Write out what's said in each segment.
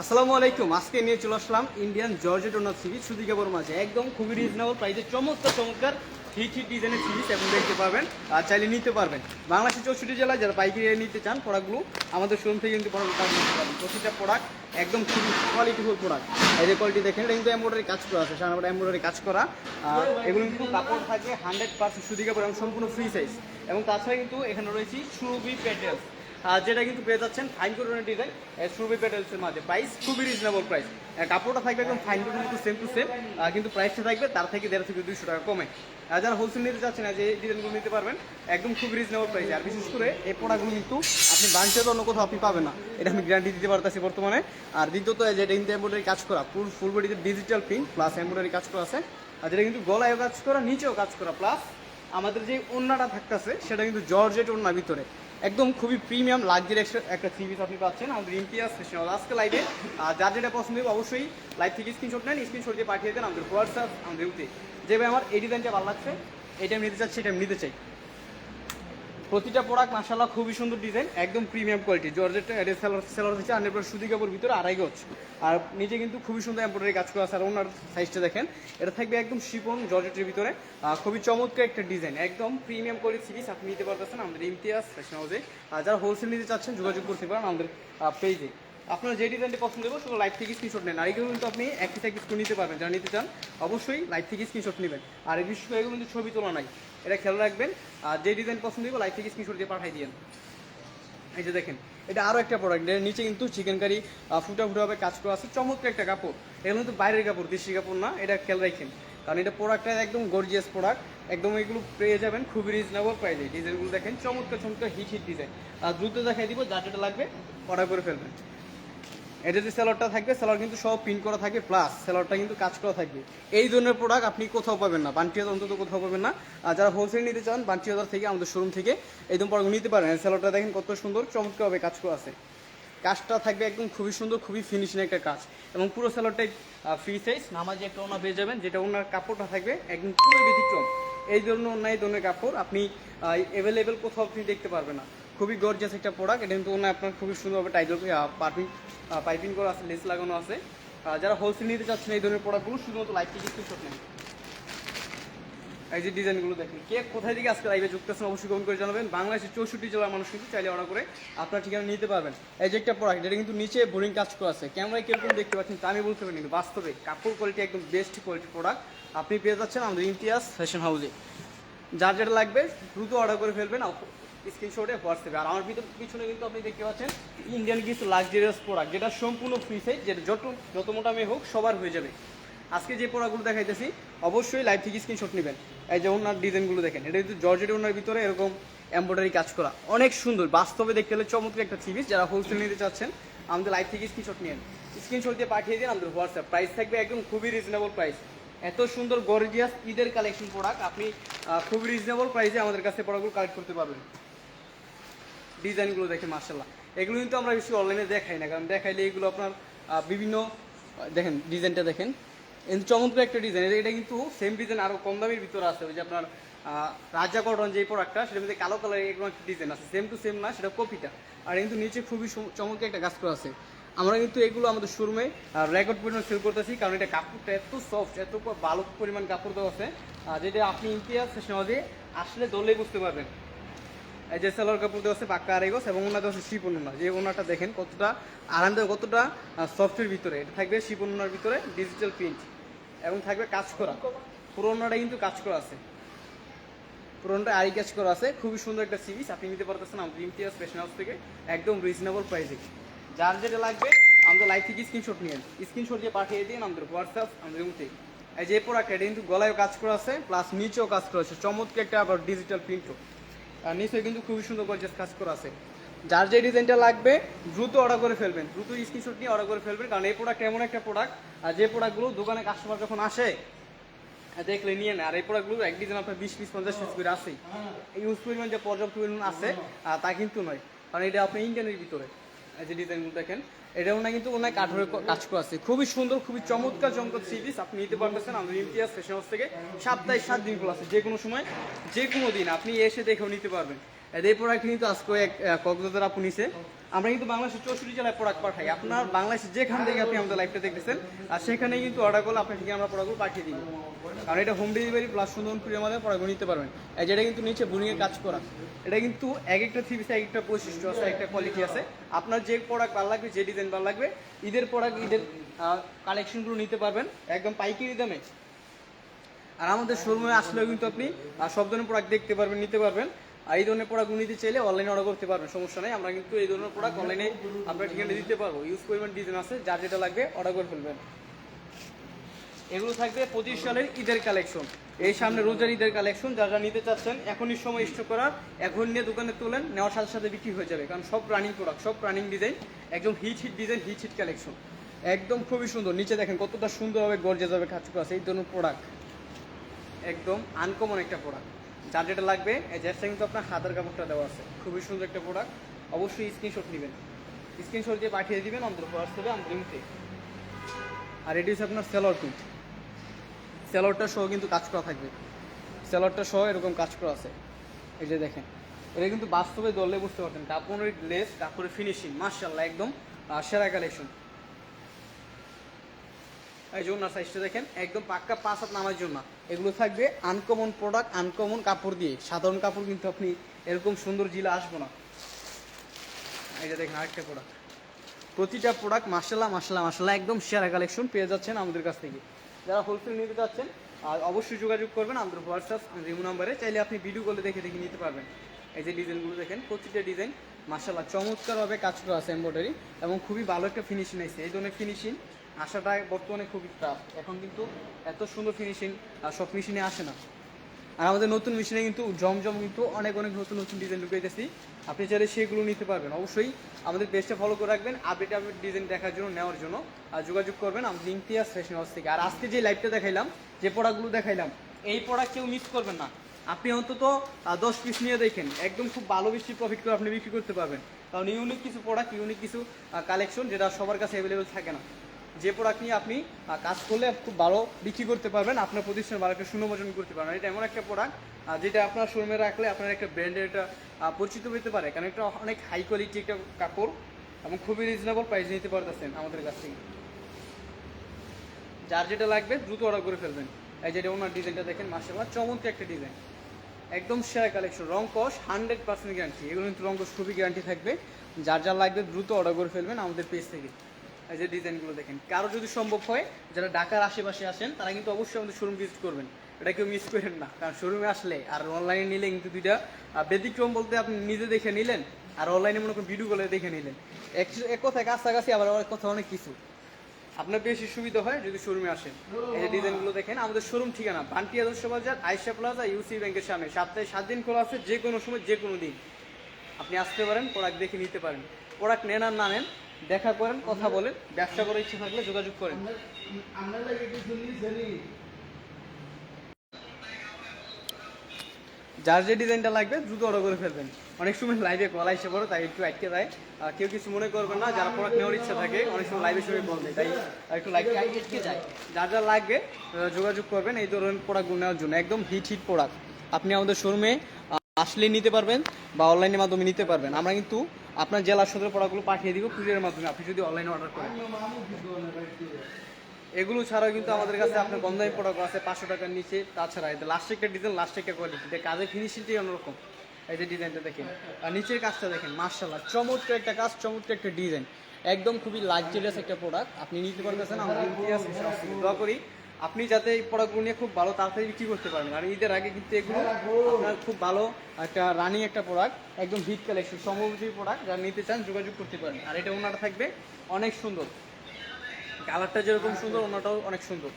আসসালামু আলাইকুম। আজকে নিয়ে চলে আসলাম ইন্ডিয়ান জর্জেট ওনার সিরিজ সুদিকাবর মাঝে একদম খুবই রিজনেবল প্রাইসে চমৎকার চমৎকার হিট হিট ডিজাইনের সিরিজ এবং দেখতে পাবেন আর চাইলে নিতে পারবেন। বাংলাদেশের চৌষট্টি জেলায় যারা পাইকারি নিতে চান প্রোডাক্টগুলো আমাদের শোরুম থেকে কিন্তু প্রোডাক্ট নিতে পারবেন। প্রতিটা প্রোডাক্ট একদম খুবই কোয়ালিটিফুল প্রোডাক্ট এই যে কোয়ালিটি দেখেন, এটা কিন্তু এমব্রয়ডারি কাজ করা আছে সারা এমব্রয়ডারি কাজ করা। আর এগুলো কিন্তু কাপড় থাকে হান্ড্রেড পার্সেন্ট সুদি কাপড় এবং সম্পূর্ণ ফ্রি সাইজ এবং তাছাড়া কিন্তু এখানে রয়েছে সুরবি প্যাটেলস যেটা কিন্তু পেয়ে যাচ্ছেন ফাইন কোটনের ডিজাইন সুরবি প্যাটেলসের মাঝে। প্রাইস খুবই রিজনেবল প্রাইস কাপড়টা থাকবে একদম ফাইন কোটনের মতো সেম টু সেম কিন্তু প্রাইসটা থাকবে তার থেকে দেড় থেকে দুইশো টাকা কমে। যারা হোলসেল নিতে চাচ্ছেন যে এই ডিজাইনগুলো নিতে পারবেন, একদম খুব রিজনেবল প্রাইস আর বিশেষ করে এই প্রোডাক্টগুলো কিন্তু আপনি বাঞ্চের অন্য কোথাও আপনি পাবেন না। এটা আমি গ্যারান্টি দিতে পারতেছি বর্তমানে। আর দ্বিতীয়ত যেটা কিন্তু এমব্রয়ডারি কাজ করা ফুল ফুল বডিতে ডিজিটাল প্রিন্ট প্লাস এমব্রয়ডারি কাজ করা আছে। আর যেটা কিন্তু গলায়ও কাজ করা, নিচেও কাজ করা প্লাস আমাদের যে ওন্নাটা থাকতেছে, সেটা কিন্তু জর্জেট ওনার ভিতরে। একদম খুবই প্রিমিয়াম লাগজারি একটা থ্রি পিস আপনি পাচ্ছেন। আমাদের ইম্পিয়াস ফ্যাশন আজকে লাইভে যার যেটা পছন্দ হবে অবশ্যই লাইভ থেকে স্ক্রিনশট নেন স্ক্রিনশট দিয়ে পাঠিয়ে দেন আমাদের হোয়াটসঅ্যাপ আমাদের উঠে যেভাবে আমার এই ডিজাইনটা ভালো লাগছে, এটা আমি নিতে চাচ্ছি, এটা আমি নিতে চাই। প্রতিটা প্রোডাক্ট মাসাল্লাহ খুবই সুন্দর ডিজাইন একদম প্রিমিয়াম কোয়ালিটি জর্জেট সেলার হচ্ছে হান্ড্রেড পার্সেন্ট সুতি কাপড় ভিতরে আড়াই গজ। আর নিচে কিন্তু খুবই সুন্দর এম্ব্রয়ডারি কাজ করা আছে। আর ওনার সাইজটা দেখেন, এটা থাকবে একদম শিপন জর্জেটের ভিতরে। খুবই চমৎকার একটা ডিজাইন একদম প্রিমিয়াম কোয়ালিটি সিরিজ আপনি নিতে পারতেছেন আমাদের ইমতিয়াজ ফ্যাশন হাউসে আর যারা হোলসেল নিতে চাচ্ছেন, যোগাযোগ করতে পারেন আমাদের পেজে আপনার যে ডিজাইনটা পছন্দ হবে শুধু লাইভ থেকে স্ক্রিনশট নেন। আর এগুলো কিন্তু আপনি একই থেকে স্ক্রিন নিতে পারবেন। যারা নিতে চান, অবশ্যই লাইভ থেকে স্ক্রিনশট নেবেন। আর এই করে এগুলো কিন্তু ছবি তোলা নাই। এটা খেয়াল রাখবেন। আর যে ডিজাইন পছন্দ হবে লাইভ থেকে স্ক্রিনশট দিয়ে পাঠিয়ে দিন এই যে দেখেন, এটা আরও একটা প্রোডাক্টের নিচে কিন্তু চিকেন কারি ফুটা ফুটাভাবে কাজ করা আছে। চমৎকার একটা কাপড়। এগুলো কিন্তু বাইরের কাপড়, দেশি কাপড় না। এটা খেয়াল রাখেন। কারণ এটা প্রোডাক্টটা একদম গর্জিয়াস প্রোডাক্ট একদম এগুলো পেয়ে যাবেন খুবই রিজনেবল প্রাইসে ডিজাইনগুলো দেখেন, চমৎকার চমৎকার হিট হিট ডিজাইন আর দ্রুত দেখাই দিব যার যেটা লাগবে অর্ডার করে ফেলবেন। এটা যে সেলারটা থাকবে, সেলার কিন্তু সব প্রিন্ট করা থাকবে প্লাস সেলারটা কিন্তু কাজ করা থাকবে। এই ধরনের প্রোডাক্ট আপনি কোথাও পাবেন না বান্টি হাজার অন্তত কোথাও পাবেন না। আর যারা হোলসেল নিতে চান বান্টি থেকে আমাদের শোরুম থেকে ধরনের প্রোডাক্ট নিতে পারেন। সেলারটা দেখেন কত সুন্দর, চমৎকারভাবে কাজ করা আছে। কাজটা থাকবে একদম খুবই সুন্দর, খুবই ফিনিশিং একটা কাজ। এবং পুরো সেলারটাই ফ্রি সাইজ নামাজি একটা ওনা পেয়ে যাবেন, যেটা ওনার কাপড়টা থাকবে একদম পুরো ব্যতিক্রম। এই ধরনের অন্য এই ধরনের কাপড় আপনি অ্যাভেলেবেল কোথাও আপনি দেখতে পারবেন না। খুবই গর্জিয়াস একটা প্রোডাক্ট এটা কিন্তু ওনা আপনার খুবই সুন্দরভাবে টাইটল পাইপিং পাইপিং করা আছে লেস লাগানো আছে। যারা হোলসেল নিতে চাচ্ছেন এই ধরনের প্রোডাক্টগুলো শুধুমাত্র লাইফ থেকে স্ক্রিনশট এই যে ডিজাইনগুলো দেখেন, কে কোথায় থেকে আজকে লাইভে যুক্ত আছেন অবশ্যই কমেন্ট করে জানাবেন। বাংলাদেশের চৌষট্টি জেলার মানুষ কিন্তু চাইলে অর্ডার করে আপনার ঠিকানা নিতে পারবেন। এই যে একটা প্রোডাক্ট এটা কিন্তু নিচে বোরিং কাজ করা আছে। ক্যামেরায় কীরকম দেখতে পাচ্ছেন তা আমি বলতে পারি কিন্তু বাস্তবে কাপড় কোয়ালিটি একদম বেস্ট কোয়ালিটি প্রোডাক্ট আপনি পেয়ে যাচ্ছেন আমাদের ইমতিয়াজ ফ্যাশন হাউসে যার যেটা লাগবে, দ্রুত অর্ডার করে ফেলবেন। স্ক্রিনশটে হোয়াটসঅ্যাপে। আর আমার ভিতর পিছনে কিন্তু আপনি দেখতে পাচ্ছেন ইন্ডিয়ান কিছু লাক্সারিয়াস প্রোডাক্ট যেটা সম্পূর্ণ ফ্রি সাইজ যেটা যত যত মোটা মেয়ে হোক, সবার হয়ে যাবে। আজকে যে প্রোডাক্টগুলো দেখাইতেছি, অবশ্যই লাইভ থেকে স্ক্রিনশট নেবেন। এই যে ওনার ডিজাইনগুলো দেখেন, এটা কিন্তু জর্জেট ওনার ভিতরে এরকম এমব্রয়ডারি কাজ করা। অনেক সুন্দর, বাস্তবে দেখতে হলে চমৎকার একটা সিরিজ যারা হোলসেল নিতে চাচ্ছেন, আমাদের লাইভ থেকে স্ক্রিনশট নিন। স্ক্রিনশট দিয়ে পাঠিয়ে দিন আমাদের হোয়াটসঅ্যাপ। প্রাইস থাকবে একদম খুবই রিজনেবল প্রাইস এত সুন্দর গর্জিয়াস ঈদের কালেকশন প্রোডাক্ট আপনি খুবই রিজনেবল প্রাইসে আমাদের কাছে প্রোডাক্টগুলো কালেক্ট করতে পারবেন। ডিজাইনগুলো দেখে মার্শাল্লাহ এগুলো কিন্তু আমরা বেশি অনলাইনে দেখাই না, কারণ দেখাইলে এগুলো আপনার বিভিন্ন দেখেন, ডিজাইনটা দেখেন। চমৎকার একটা ডিজাইন। এটা কিন্তু সেম ডিজাইন আরও কম দামের ভিতরে আছে। ওই যে আপনার রাজা কটন যে প্রোডাক্টটা সেটার মধ্যে কালো কালার এরকম একটা ডিজাইন আছে। সেম টু সেম না, সেটা কপিটা। আর কিন্তু নিচে খুবই চমৎকার একটা কাজ করা আছে। আমরা কিন্তু এগুলো আমাদের শোরুমে রেকর্ড পরিমাণ সেল করতেছি, কারণ এটা কাপড়টা এত সফট এত ভালো পরিমাণ কাপড় দেওয়া আছে। যেটা আপনি ইতিহাস সহজে আসলে ধরলেই বুঝতে পারবেন। এই যে সেলোয়ার কাপড় দেওয়া আছে পাক্কা আড়াই গজ এবং ওনার হচ্ছে শিপন ওনা। যে ওনাটা দেখেন কতটা আরামদায়ক, কতটা সফটের ভিতরে। এটা থাকবে শিপন ওনার ভিতরে ডিজিটাল প্রিন্ট এবং থাকবে কাজ করা। পুরোনোটা কিন্তু কাজ করা আছে। পুরোনোটা আড়ি কাজ করা আছে। খুবই সুন্দর একটা সিরিজ আপনি নিতে পারতেছেন আমাদের ইমতিয়াজ ফ্যাশন হাউস থেকে। একদম রিজনেবল প্রাইসে যার যেটা লাগবে, আমাদের লাইভ থেকে স্ক্রিনশট নিয়ে স্ক্রিনশট দিয়ে পাঠিয়ে দিন আমাদের হোয়াটসঅ্যাপ আমাদের মুখে এই যে প্রোডাক্ট এটা কিন্তু গলায়ও কাজ করা আছে প্লাস নিচেও কাজ করা আছে। চমৎকার একটা আবার ডিজিটাল প্রিন্টও আর নিচে কিন্তু খুবই সুন্দর গর্জিয়াস কাজ করা আছে। যার যে ডিজাইনটা লাগবে, দ্রুত অর্ডার করে ফেলবেন। দ্রুত স্ক্রিনশট নিয়ে অর্ডার করে ফেলবেন, কারণ এই প্রোডাক্ট এমন একটা প্রোডাক্ট আর যে প্রোডাক্টগুলো দোকানে কাস্টমার যখন আসে, দেখলে নিয়ে নেয় আর এই প্রোডাক্টগুলো এক ডিজাইন আপনার বিশ পিস পঞ্চাশ পিস করে আসেই ইউজ পরিমাণ যে পর্যাপ্ত পরিমাণ আছে তা কিন্তু নয়। কারণ এটা আপনি ইন্ডিয়ানের ভিতরে। যে ডিজাইনগুলো দেখেন, এটাও না কিন্তু অনেক কাঠের কাজ করা আছে। খুবই সুন্দর, খুবই চমৎকার চমৎকার সিরিজ আপনি নিতে পারতেছেন আমাদের ইমতিয়াজ ফ্যাশন হাউস থেকে। সপ্তাহে সাত দিন খোলা আছে যে কোনো সময় যে কোনো দিন। আপনি এসে দেখেও নিতে পারবেন। এই প্রোডাক্ট কিন্তু আজকে এক কক্সবাজার আপু নিছে। আমরা কিন্তু বাংলাদেশের চৌষট্টি জেলায় প্রোডাক্ট পাঠাই। আপনার বাংলাদেশের যেখান থেকে আপনি আমাদের লাইভটা দেখতেছেন, আর সেখানে কিন্তু অর্ডার করলে আপনার আমরা প্রোডাক্টগুলো পাঠিয়ে দিই কারণ এটা হোম ডেলিভারি প্লাস সুন্দরপুরের মধ্যে প্রোডাক্টগুলো নিতে পারবেন। আর যেটা কিন্তু নিচে বুনিংয়ের কাজ করা। এটা কিন্তু এক একটা থ্রি এক একটা বৈশিষ্ট্য আছে একটা কোয়ালিটি আছে। আপনার যে প্রোডাক্ট ভালো লাগবে, যে ডিজাইন ভালো লাগবে, ঈদের প্রোডাক্ট ঈদের কালেকশনগুলো নিতে পারবেন, একদম পাইকারি দামে। আর আমাদের শোরুমে আসলেও কিন্তু আপনি সব ধরনের প্রোডাক্ট দেখতে পারবেন, নিতে পারবেন। এই ধরনের প্রোডাক্ট নিতে চাইলে অনলাইনে অর্ডার করতে পারবেন, সমস্যা নেই। আমরা কিন্তু এই ধরনের প্রোডাক্ট অনলাইনে আপনার ঠিকানা দিতে পারব। ইউজ পরিমাণ ডিজাইন আছে, যার যেটা লাগবে অর্ডার করে ফেলবেন। এগুলো থাকবে পঁচিশ সালের ঈদের কালেকশন এই সামনে রোজার ঈদের কালেকশন যারা নিতে চাচ্ছেন, এখনই সময় স্টক করা এখন নিয়ে দোকানে তোলেন, নেওয়ার সাথে সাথে বিক্রি হয়ে যাবে। কারণ সব রানিং প্রোডাক্ট সব রানিং ডিজাইন একদম hit hit design hit hit collection একদম খুবই সুন্দর। নিচে দেখেন কতটা সুন্দরভাবে গর্জে যাবে কাজ করা আছে এই ধরনের প্রোডাক্ট একদম আনকমন একটা প্রোডাক্ট যার যেটা লাগবে, এই জ্যাসটা কিন্তু আপনার হাতের কাপড়টা দেওয়া আছে। খুবই সুন্দর একটা প্রোডাক্ট অবশ্যই স্ক্রিনশট নেবেন। স্ক্রিনশট দিয়ে পাঠিয়ে দিবেন আমাদের হোয়াটসঅ্যাপে আমাদের লিঙ্কে আর এটি হচ্ছে আপনার সেলর প্রিন্ট সেলরটা সহ কিন্তু কাজ করা থাকবে। সেলরটা সহ এরকম কাজ করা আছে। এই যে দেখেন, এটা কিন্তু বাস্তবে দলে বুঝতে পারতেন। কাপড়ের লেস কাপড়ের ফিনিশিং মার্শাল্লাহ একদম সেরা কালেকশন এই জন্য সাইজটা দেখেন, একদম পাক্কা পাঁচ হাত নামার জন্য। এগুলো থাকবে আনকমন প্রোডাক্ট আনকমন কাপড় দিয়ে। সাধারণ কাপড় কিন্তু আপনি এরকম সুন্দর জিলা আসব না। যে দেখেন আরেকটা প্রোডাক্ট প্রতিটা প্রোডাক্ট মাসাল্লাহ মাসাল্লাহ মাসাল্লাহ একদম সেরা কালেকশন পেয়ে যাচ্ছেন আমাদের কাছ থেকে। যারা হোলসেল নিতে যাচ্ছেন আর অবশ্যই যোগাযোগ করবেন আমাদের হোয়াটসঅ্যাপ রিমু নাম্বারে চাইলে আপনি ভিডিও কলে দেখে দেখে নিতে পারবেন। এই যে ডিজাইনগুলো দেখেন, প্রতিটা ডিজাইন মাসাল্লাহ চমৎকারভাবে কাজ করা আছে এমব্রয়ডারি এবং খুবই ভালো একটা ফিনিশিং আছে এই ধরনের ফিনিশিং আসাটা বর্তমানে খুবই টাফ এখন কিন্তু এত সুন্দর ফিনিশিং আর সব মেশিনে আসে না। আর আমাদের নতুন মেশিনে কিন্তু জমজম কিন্তু অনেক অনেক নতুন নতুন ডিজাইন ঢুকাইতেছি আপনি চাইলে সেগুলো নিতে পারবেন। অবশ্যই আমাদের পেজটা ফলো করে রাখবেন আপডেট আপডেট ডিজাইন দেখার জন্য, নেওয়ার জন্য। আর যোগাযোগ করবেন আমাদের ইমতিয়াজ ফ্যাশন হাউস থেকে। আর আজকে যে লাইভটা দেখাইলাম, যে প্রোডাক্টগুলো দেখাইলাম, এই প্রোডাক্ট কেউ মিস করবেন না। আপনি অন্তত দশ পিস নিয়ে দেখেন। একদম খুব ভালো বেশি প্রফিট করে আপনি বিক্রি করতে পারবেন। কারণ ইউনিক কিছু প্রোডাক্ট ইউনিক কিছু কালেকশন যেটা সবার কাছে অ্যাভেলেবেল থাকে না। যে প্রোডাক্ট নিয়ে আপনি কাজ করলে খুব ভালো বিক্রি করতে পারবেন, আপনার প্রতিষ্ঠান ভালো একটা সুনাম অর্জন করতে পারবেন। এটা এমন একটা প্রোডাক্ট যেটা আপনার শোরুমে রাখলে আপনার একটা ব্র্যান্ডের একটা পরিচিত হতে পারে। কারণ এটা অনেক হাই কোয়ালিটি একটা কাপড় এবং খুবই রিজনেবল প্রাইস নিতে পারতেছেন আমাদের কাছ থেকে। যার যেটা লাগবে দ্রুত অর্ডার করে ফেলবেন। এই যেটা ওনার ডিজাইনটা দেখেন মার্শাল্লাহ চমৎকার একটা ডিজাইন একদম সেরা কালেকশন রং কস হান্ড্রেড পার্সেন্ট গ্যারান্টি এগুলো কিন্তু রং কস খুবই গ্যারান্টি থাকবে। যার যার লাগবে দ্রুত অর্ডার করে ফেলবেন আমাদের পেজ থেকে। এই যে ডিজাইনগুলো দেখেন, কারও যদি সম্ভব হয়, যারা ঢাকার আশেপাশে আসেন, তারা কিন্তু অবশ্যই আমাদের শোরুম ভিজিট করবেন। এটা কেউ মিস করেন না, কারণ শোরুমে আসলে আর অনলাইনে নিলে কিন্তু দুইটা ব্যতিক্রম বলতে আপনি নিজে দেখে নিলেন, আর অনলাইনে মনে করেন ভিডিও কলে দেখে নিলেন। এক এক কথায় কাছাকাছি আবার এক কথা অনেক কিছু। আপনার বেশি সুবিধা হয় যদি শোরুমে আসেন। এই যে ডিজাইনগুলো দেখেন, আমাদের শোরুম ঠিকানা, বান্টি আদর্শ বাজার আয়সা প্লাজা ইউসি ব্যাংকের সামনে। সপ্তাহে সাত দিন খোলা আছে যে কোনো সময় যে কোনো দিন। আপনি আসতে পারেন প্রোডাক্ট দেখে নিতে পারেন। প্রোডাক্ট নেন আর না নেন দেখা করেন, কথা বলেন, ব্যবসা করার ইচ্ছে থাকলে যোগাযোগ করেন। যার যে ডিজাইনটা লাগবে, দ্রুত অর্ডার করে ফেলবেন। অনেক সময় লাইভে কল এসে পড়ে তাই একটু আটকে দেয় আর কেউ কিছু মনে করবেন না, যারা প্রোডাক্ট নেওয়ার ইচ্ছা থাকে, অনেক সময় লাইভের সময় কল দেয়, তাই একটু লাইভটা আটকে যায়। যার যা লাগবে যোগাযোগ করবেন এই ধরনের প্রোডাক্টগুলো নেওয়ার জন্য। একদম হিট হিট প্রোডাক্ট আপনি আমাদের শোরুমে আসলে নিতে পারবেন বা অনলাইনের মাধ্যমে নিতে পারবেন। আমরা কিন্তু আপনার জেলা সদর প্রোডাক্টগুলো পাঠিয়ে দিব কুরিয়ারের মাধ্যমে। আপনি যদি অনলাইনে অর্ডার করেন। এগুলো ছাড়াও কিন্তু আমাদের কাছে আপনার কম দামি প্রোডাক্ট আছে, পাঁচশো টাকার নিচে। তাছাড়া এটা লাস্ট একটা ডিজাইন লাস্ট একটা কোয়ালিটি কাজের ফিনিশিংটাই অন্যরকম। এই যে ডিজাইনটা দেখেন। আর নিচের কাজটা দেখেন মার্শাল্লাহ চমৎকার একটা কাজ, চমৎকার একটা ডিজাইন একদম খুবই লাক্সারিয়াস একটা প্রোডাক্ট আপনি নিতে পারতেছেন, আমরা দোয়া করি আপনি যাতে এই প্রোডাক্টগুলো নিয়ে খুব ভালো তাড়াতাড়ি বিক্রি করতে পারেন। আর ঈদের আগে কিন্তু এগুলো আপনার খুব ভালো একটা রানিং একটা প্রোডাক্ট একদম হিট কালেকশন সম্ভবতী প্রোডাক্ট যারা নিতে চান যোগাযোগ করতে পারেন। আর এটা ওনাটা থাকবে অনেক সুন্দর। কালারটা যেরকম সুন্দর, ওনাটাও অনেক সুন্দর।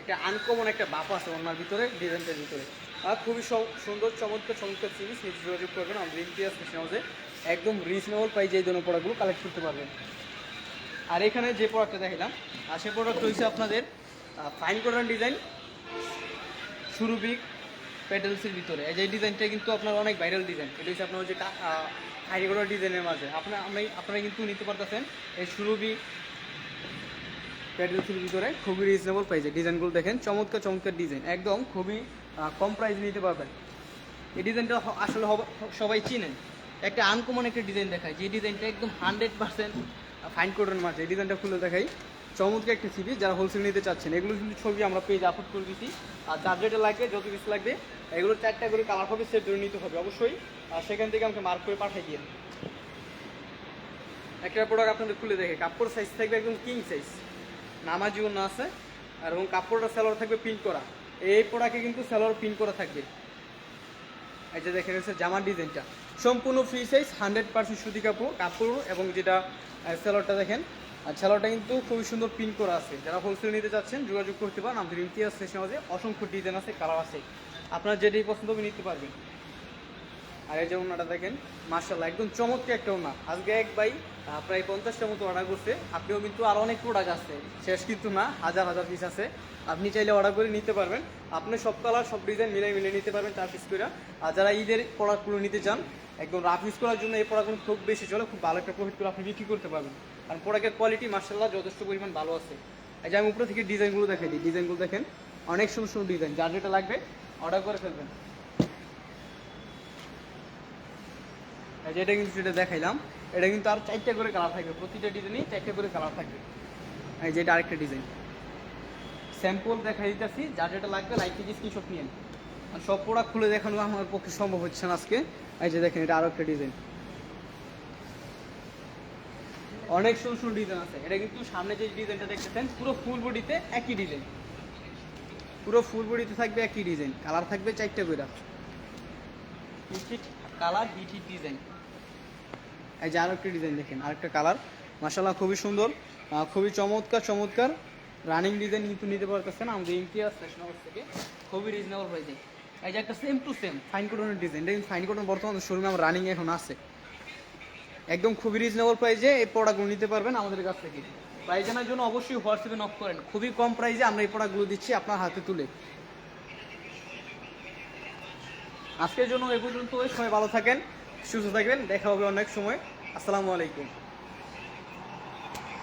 একটা আনকমন একটা বাপ আছে ওনার ভিতরে, ডিজাইনটার ভিতরে। আর খুবই সুন্দর, চমৎকার চমৎকার জিনিস যোগাযোগ করবেন। আমাদের ইমতিয়াজ ফ্যাশন হাউসে একদম রিজনেবল প্রাইজে এই ধরনের প্রোডাক্টগুলো কালেক্ট করতে পারবেন। আর এখানে যে প্রোডাক্টটা দেখালাম আর সে প্রোডাক্ট হচ্ছে আপনাদের ফাইন কটন ডিজাইন সুরুবিক প্যাটেলসের ভিতরে। এই যে ডিজাইনটা কিন্তু আপনার অনেক ভাইরাল ডিজাইন এটা হচ্ছে আপনার ফাইন কটন ডিজাইনের মাঝে। আপনার আপনি আপনারা কিন্তু নিতে পারতেছেন এই সুরুবি প্যাটেলসের ভিতরে। খুবই রিজনেবল প্রাইসে ডিজাইনগুলো দেখেন, চমৎকার চমৎকার ডিজাইন একদম খুবই কম প্রাইস নিতে পারবেন। এই ডিজাইনটা আসলে সবাই চিনেন। একটা আনকমন একটা ডিজাইন দেখায়। যে ডিজাইনটা একদম হান্ড্রেড পার্সেন্ট ফাইন কোডের মাঝে। ডিজাইনটা খুলে দেখাই। চমৎকার একটা সিবি যারা হোলসেল নিতে চাচ্ছেন, এগুলো কিন্তু ছবি আমরা পেজ আপলোড করে দিচ্ছি আর যার যেটা লাগবে, যত কিছু লাগবে, এগুলো চারটা করে কালার হবে সেট ধরে নিতে হবে, অবশ্যই। আর সেখান থেকে আমাকে মার্ক করে পাঠিয়ে দিয়ে একটা প্রোডাক্ট আপনাদের খুলে দেখে। কাপড় সাইজ থাকবে একদম কিং সাইজ নামা জীবন আছে, আর এবং কাপড়টা সেলোয়ার থাকবে প্রিন্ট করা। এই প্রোডাক্টে কিন্তু সেলোয়ার প্রিন্ট করা থাকবে। এই যে দেখে গেছে জামার ডিজাইনটা। সম্পূর্ণ ফ্রি সাইজ হান্ড্রেড পার্সেন্ট সুতি কাপড় কাপড় এবং যেটা সেলরটা দেখেন, আর সেলরটা কিন্তু খুবই সুন্দর পিন করা আছে। যারা হোলসেল নিতে চাচ্ছেন, যোগাযোগ করতে পারেন। আমাদের ইমতিয়াজ সেশন আছে অসংখ্য ডিজাইন আছে কালার আছে। আপনার যেটাই পছন্দ নিতে পারবেন। আর এই যে ওনাটা দেখেন মার্শাল্লাহ একদম চমৎকার একটা ওনা আজকে এক ভাই প্রায় পঞ্চাশটা মতো অর্ডার করছে। আপনিও কিন্তু আরও অনেক প্রোডাক্ট আছে। শেষ কিন্তু না, হাজার হাজার পিস আছে। আপনি চাইলে অর্ডার করে নিতে পারবেন। আপনি সব কালার সব ডিজাইন মিলাই মিলে নিতে পারবেন চার পিস করে। আর যারা ঈদের প্রোডাক্টগুলো নিতে চান, একদম রাফ ইউজ করার জন্য এই প্রোডাক্টগুলো খুব বেশি চলে, খুব ভালো একটা প্রফিট করে আপনি বিক্রি করতে পারবেন। কারণ প্রোডাক্টের কোয়ালিটি মার্শাল্লাহ যথেষ্ট পরিমাণ ভালো আছে। এই যে আমি উপরে থেকে ডিজাইনগুলো দেখাই দিই। ডিজাইনগুলো দেখেন, অনেক সুন্দর সুন্দর ডিজাইন যার যেটা লাগবে অর্ডার করে ফেলবেন। যে এটা কিন্তু যেটা দেখাইলাম, এটা কিন্তু আর চারটে করে কালার থাকবে, প্রতিটা ডিজাইনই চারটে করে কালার থাকবে। এই যে এটা আরেকটা ডিজাইন স্যাম্পল দেখাই দিতেছি, যার যেটা লাগবে লাইক থেকে স্ক্রিনশট নিয়ে আর সব প্রোডাক্ট খুলে দেখানো আমার পক্ষে সম্ভব হচ্ছে না আজকে। এই যে দেখেন, এটা আরও একটা ডিজাইন অনেক সুন্দর সুন্দর ডিজাইন আছে। এটা কিন্তু সামনে যে ডিজাইনটা দেখতেছেন, পুরো ফুল বডিতে একই ডিজাইন পুরো ফুল বডিতে থাকবে একই ডিজাইন কালার থাকবে চারটে করে কালার হিট ডিজাইন এই যে আরেকটা ডিজাইন দেখেন, আরেকটা কালার মাসাল্লাহ খুবই সুন্দর খুবই চমৎকার চমৎকার। রানিং ডিজাইন কিন্তু নিতে পারতেছেন আমাদের ইমতিয়াজ ফ্যাশন থেকে। খুবই রিজনেবল প্রাইসে এই যে একটা সেম টু সেম ফাইন কটনের ডিজাইন এটা কিন্তু ফাইন কটন বর্তমানে শোরুমে আমার রানিং এখন আছে। একদম খুবই রিজনেবল প্রাইসে এই প্রোডাক্টগুলো নিতে পারবেন আমাদের কাছ থেকে। প্রাইস জানার জন্য অবশ্যই হোয়াটসঅ্যাপে নক করেন। খুবই কম প্রাইসে আমরা এই প্রোডাক্টগুলো দিচ্ছি আপনার হাতে তুলে। আজকের জন্য এ পর্যন্ত সবাই ভালো থাকেন। সুস্থ থাকবেন দেখা হবে অনেক সময়। আসসালামু আলাইকুম।